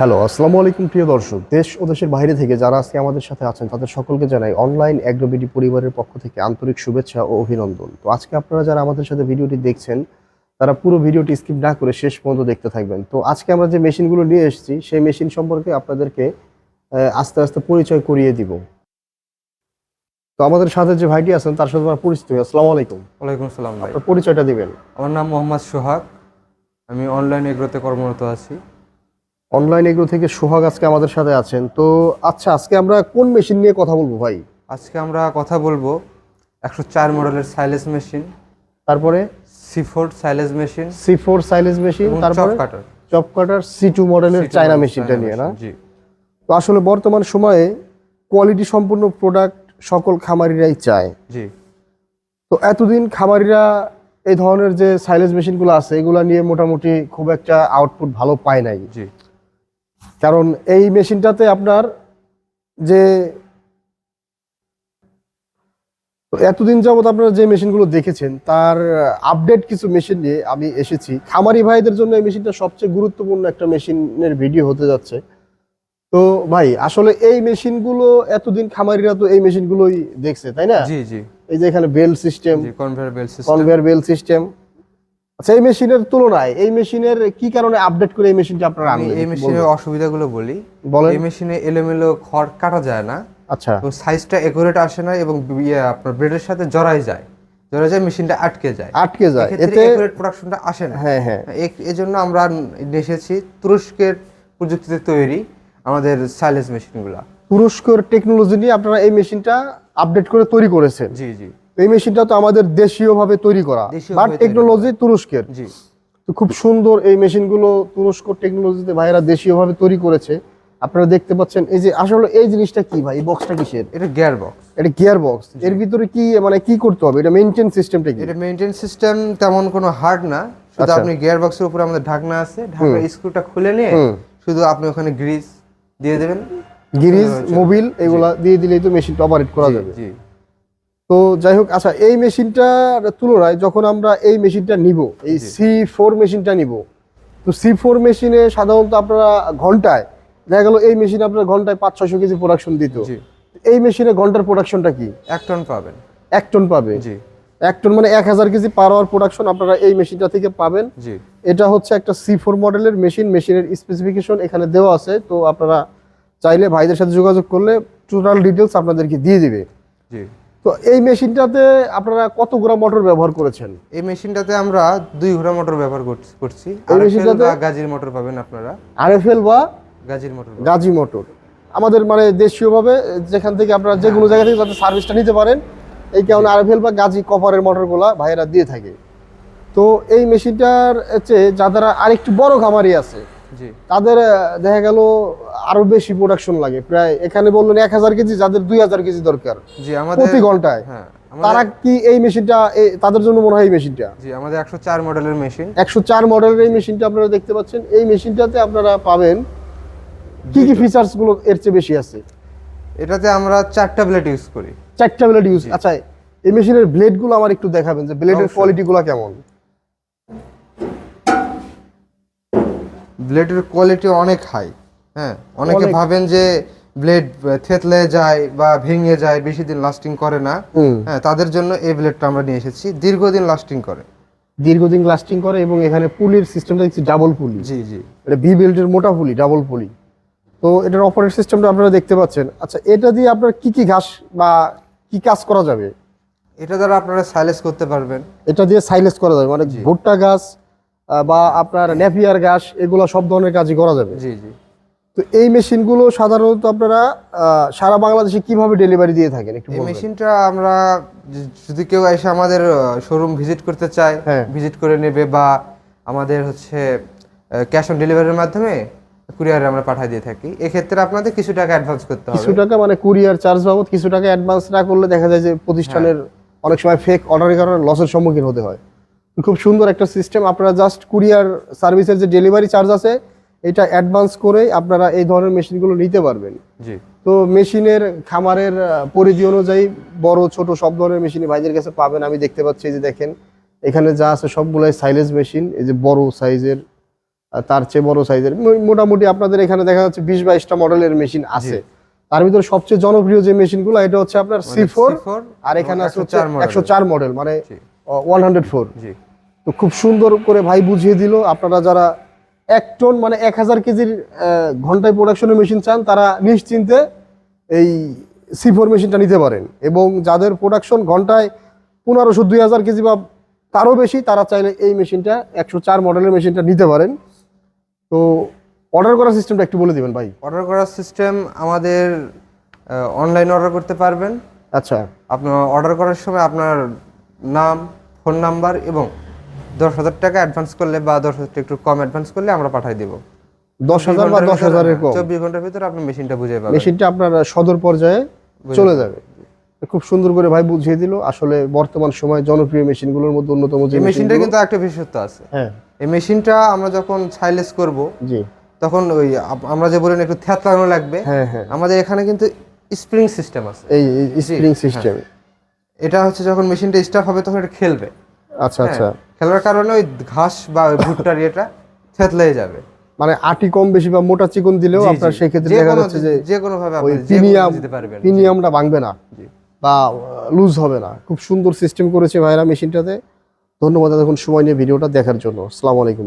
Hello আসসালামু আলাইকুম প্রিয় দর্শক। দেশ ও দেশের বাইরে থেকে যারা আজকে আমাদের সাথে আছেন তাদের সকলকে জানাই অনলাইন অ্যাগ্রোবিডি পরিবারের পক্ষ থেকে আন্তরিক শুভেচ্ছা ও অভিনন্দন। তো আজকে আপনারা যারা আমাদের সাথে ভিডিওটি দেখছেন তারা পুরো ভিডিওটি স্কিপ না করে শেষ পর্যন্ত দেখতে থাকবেন। তো আজকে আমরা যে মেশিনগুলো নিয়ে এসেছি সেই মেশিন সম্পর্কে আপনাদেরকে আস্তে আস্তে পরিচয় করিয়ে দিব। তো আমাদের সাথে যে ভাইটি আছেন তার সাথে আমরা পরিচিত হই। আসসালামু আলাইকুম। ওয়ালাইকুম সালাম ভাই। পরিচয়টা দিবেন। আমার নাম মোহাম্মদ সোহাগ। আমি অনলাইন এগ্রোতে কর্মরত আছি। অনলাইন এগ্রো থেকে সোহাগ আজকে আমাদের সাথে আছেন। তো আচ্ছা আজকে আমরা কোন মেশিন নিয়ে কথা বলব ভাই? আজকে আমরা কথা বলব একশো চার মডেলের সাইলেস মেশিন তারপরে? সিফোর্ড silage machine C four silage machine তারপরে? Cutter chop cutter C two মডেলের চায়না মেশিনটা নিয়ে না? জি। তো আসলে বর্তমান সময়ে কোয়ালিটি সম্পূর্ণ প্রোডাক্ট সকল খামারিরাই চায়। জি। তো এতদিন খামারিরা এই ধরনের যে সাইলেজ মেশিনগুলো আছে এগুলো নিয়ে মোটামুটি খুব একটা আউটপুট ভালো পায় নাই। জি। কারণ এই মেশিনটাতে আপনার যে এতদিন যাবত আপনারা যে মেশিনগুলো দেখেছেন তার আপডেট কিছু মেশিন নিয়ে আমি এসেছি। খামারি ভাইদের জন্য এই মেশিনটা সবচেয়ে গুরুত্বপূর্ণ একটা মেশিনের ভিডিও হতে যাচ্ছে। তো ভাই আসলে এই মেশিনগুলো এতদিন খামারিরা তো এই মেশিনগুলোই দেখছে তাই না? জি জি। এই যে এখানে belt system conveyor belt system conveyor belt system আচ্ছা এই মেশিনের তুলনায় এই মেশিনের কি কারণে আপডেট করে এই মেশিনটা আপনারা আনলেন এই মেশিনের? অসুবিধাগুলো বলি। বলেন। এই মেশিনে এলোমেলো খড় কাটা যায় না। আচ্ছা। এবং সাইজটা একুরেট আসে না এবং ইয়ে আপনার ব্রেডের সাথে জড়াই যায়। জড়াই যায় মেশিনটা আটকে যায়। আটকে যায়। এতে একুরেট প্রোডাকশনটা আসে না। হ্যাঁ হ্যাঁ। এজন্য আমরা এসেছি তুরস্কের প্রযুক্তিতে তৈরি আমাদের সাইলেন্স মেশিনগুলো তুরস্কর টেকনোলজি নিয়ে আপনারা এই মেশিনটা আপডেট করে তৈরি করেছেন। জি জি। এই মেশিনটা তো আমাদের দেশীয় ভাবে তৈরি করা। বাট টেকনোলজি তুরস্কের। তো খুব সুন্দর এই মেশিনগুলো তুরস্ক টেকনোলজিতে ভাইয়েরা দেশীয় ভাবে তৈরি করেছে। আপনারা দেখতে পাচ্ছেন এই যে আসলে এই জিনিসটা কি ভাই? বক্সটা কিসের? এটা গিয়ার বক্স এটা গিয়ার বক্স এর ভিতরে কি মানে কি করতে হবে? এটা মেইনটেইন সিস্টেমটা কি? এটা মেইনটেন সিস্টেম তেমন কোনো হার্ড না। শুধু আচ্ছা। আপনি গিয়ার বক্সের উপরে আমাদের ঢাকনা আছে। ঢাকনা স্ক্রুটা খুলে নিয়ে শুধু আপনি ওখানে গ্রিজ দিয়ে দেবেন। গ্রিজ মোবিল এগুলা দিয়ে দিলেই তো মেশিনটা অপারেট করা যাবে। জি। তো যাই হোক আচ্ছা এই মেশিনটার তুলনায় যখন আমরা এই মেশিনটা নিব এই সি ফোর মেশিনটা নিব তো সি ফোর মেশিনে সাধারণত আপনারা ঘন্টায় দেখা গেল এই মেশিনে আপনার ঘন্টায় পাঁচ ছয়শো কেজি প্রোডাকশন দিত। এই মেশিনে ঘণ্টার প্রোডাকশনটা কি? এক টন পাবেন। এক টন পাবে? জি। এক টন মানে এক হাজার কেজি পার আওয়ার প্রোডাকশন আপনারা এই মেশিনটা থেকে পাবেন। জি। এটা হচ্ছে একটা সি ফোর মডেলের মেশিন মেশিনের স্পেসিফিকেশন এখানে দেওয়া আছে তো আপনারা চাইলে ভাইদের সাথে যোগাযোগ করলে টোটাল ডিটেলস আপনাদেরকে দিয়ে দিবে। জি। তো এই মেশিনটাতে আপনারা কত গ্রাম মোটর ব্যবহার করেছেন? এই মেশিনটাতে আমরা দুই ঘোড়া মোটর ব্যবহার করছি- এই মেশিনটাতে- গাজির মোটর পাবেন আপনারা। আরএফএল বা গাজির মোটর গাজি মোটর। আমাদের মানে দেশীয়ভাবে যেখান থেকে আপনারা যে কোনো জায়গা থেকে যাতে সার্ভিসটা নিতে পারেন এই কারণে আরএফএল বা গাজী কপারের মোটরগুলা ভাইয়েরা দিয়ে থাকে। তো এই মেশিনটার চেয়ে যারা আরেকটু বড় খামারি আছে তাদের দেখা গেল আরও বেশি প্রোডাকশন লাগে। প্রায় এখানে বললেন এক হাজার কেজি যাদের দুই হাজার কেজি দরকার। জি আমাদের প্রতি ঘন্টায়। হ্যাঁ তারা কি এই মেশিনটা তাদের জন্য মনে হয় এই মেশিনটা জি আমাদের একশো চার মডেলের মেশিন একশো চার মডেলের এই মেশিনটা আপনারা দেখতে পাচ্ছেন। এই মেশিনটাতে আপনারা পাবেন কি কি ফিচার্সগুলো এর চেয়ে বেশি আছে? এটাতে আমরা চারটা ব্লেড ইউজ করি। চারটা ব্লেড ইউজ আচ্ছা এই মেশিনের ব্লেডগুলো আমার একটু দেখাবেন যে ব্লেডের। কোয়ালিটি গুলো কেমন? ব্লেডের কোয়ালিটি অনেক হাই হ্যাঁ অনেকে ভাবেন যে ব্লেড থেতলে যায় বা ভেঙে যায় বেশি দিন লাস্টিং করে না। হ্যাঁ তাদের জন্য এই ব্লেডটা আমরা নিয়ে এসেছি। দীর্ঘদিন লাস্টিং করে। দীর্ঘদিন লাস্টিং করে এবং এখানে পুলির সিস্টেমটা দেখছি ডাবল পুলি জি জি। এটা বি বেল্টের মোটা পুলি ডাবল পুলি তো এটার অপারেট সিস্টেমটা আপনারা দেখতে পাচ্ছেন। আচ্ছা এটা দিয়ে আপনার কি কি ঘাস বা কি কাজ করা যাবে? এটা দ্বারা আপনারা সাইলেস করতে পারবেন। এটা দিয়ে সাইলেস করা যাবে মানে ভুট্টা গাছ বা আপনার নেপিয়ার গাছ এগুলো সব ধরনের কাজই করা যাবে। জি জি। তো এই মেশিনগুলো সাধারণত আপনারা সারা বাংলাদেশে কীভাবে ডেলিভারি দিয়ে থাকেন একটু এই মেশিনটা আমরা যদি কেউ এসে আমাদের শোরুম ভিজিট করতে চায় হ্যাঁ। ভিজিট করে নেবে বা আমাদের হচ্ছে ক্যাশ অন ডেলিভারির মাধ্যমে কুরিয়ারে আমরা পাঠিয়ে দিয়ে থাকি এক্ষেত্রে আপনাদের কিছু টাকা অ্যাডভান্স করতে হবে কিছু টাকা মানে কুরিয়ার চার্জ বাবদ কিছু টাকা অ্যাডভান্স না করলে দেখা যায় যে প্রতিষ্ঠানের হ্যাঁ। অনেক সময় ফেক অর্ডারের কারণে লসের সম্মুখীন হতে হয় খুব সুন্দর একটা সিস্টেম আপনারা জাস্ট কুরিয়ার সার্ভিসের যে ডেলিভারি চার্জ আছে এটা অ্যাডভান্স করে আপনারা এই ধরনের মেশিনগুলো নিতে পারবেন। জি। তো মেশিনের খামারের পরিধি অনুযায়ী বড় ছোট সব ধরনের মেশিন ভাইদের কাছে পাবেন। আমি দেখতে পাচ্ছি যে দেখেন এখানে যা আছে সবগুলাই সাইলেজ মেশিন এই যে বড় সাইজের তার চেয়ে বড় সাইজের মোটামুটি আপনাদের এখানে দেখা যাচ্ছে বিশ বাইশটা মডেলের মেশিন আছে। তার ভিতরে সবচেয়ে জনপ্রিয় যে মেশিনগুলো এটা হচ্ছে আপনার সি ফোর C4 আর এখানে আছে হচ্ছে 104 একশো চার মডেল মানে। ওয়ান হান্ড্রেড ফোর জি। তো খুব সুন্দর করে ভাই বুঝিয়ে দিল। আপনারা যারা এক টন মানে এক হাজার কেজির ঘন্টায় প্রোডাকশনের মেশিন চান তারা নিশ্চিন্তে এই সি ফোর মেশিনটা নিতে পারেন। এবং যাদের প্রোডাকশন ঘন্টায় পনেরোশো দুই হাজার কেজি বা তারও বেশি তারা চাইলে এই মেশিনটা একশো চার মডেলের মেশিনটা নিতে পারেন। তো অর্ডার করার সিস্টেমটা একটু বলে দিবেন ভাই। অর্ডার করার সিস্টেম আমাদের অনলাইন অর্ডার করতে পারবেন। আচ্ছা। আপনার অর্ডার করার সময় আপনার নাম ফোন নাম্বার এবং দশ হাজার টাকা অ্যাডভান্স করলে বা দশ হাজার একটু কম অ্যাডভান্স করলে আমরা পাঠাই দেবো। দশ হাজার বা দশ হাজারের কম। চব্বিশ ঘণ্টার ভিতরে আপনি মেশিনটা বুঝে পাবেন। মেশিনটা আপনার সদর পর্যায়ে চলে যাবে। খুব সুন্দর করে ভাই বুঝিয়ে দিল। আসলে বর্তমান সময় জনপ্রিয় মেশিনগুলোর মধ্যে অন্যতম যে মেশিনটা কিন্তু একটা বিশেষত্ব আছে। হ্যাঁ। এই মেশিনটা আমরা যখন ছাইলেস করব জি। তখন ওই আমরা যে বলেন একটু থ্যাতলানো লাগবে হ্যাঁ হ্যাঁ। আমাদের এখানে কিন্তু স্প্রিং সিস্টেম আছে। এই স্প্রিং সিস্টেম এটা হচ্ছে যখন মেশিনটা স্টার্ট হবে তখন এটা খেলবে। আচ্ছা আচ্ছা। খেলার কারণে ওই ঘাস বা ভুট্টার ইয়েটা থেতলে যাবে। মানে আটি কম বেশি বা মোটা চিকন দিলেও আপনার সেই ক্ষেত্রে দেখা যাচ্ছে যে যে কোনো ভাবে আপনি প্রিমিয়াম প্রিমিয়ামটা ভাঙবে না বা লুজ হবে না। খুব সুন্দর সিস্টেম করেছে ভাইরা মেশিনটাতে। ধন্যবাদ এখন সময় নিয়ে ভিডিওটা দেখার জন্য। আসসালামু আলাইকুম।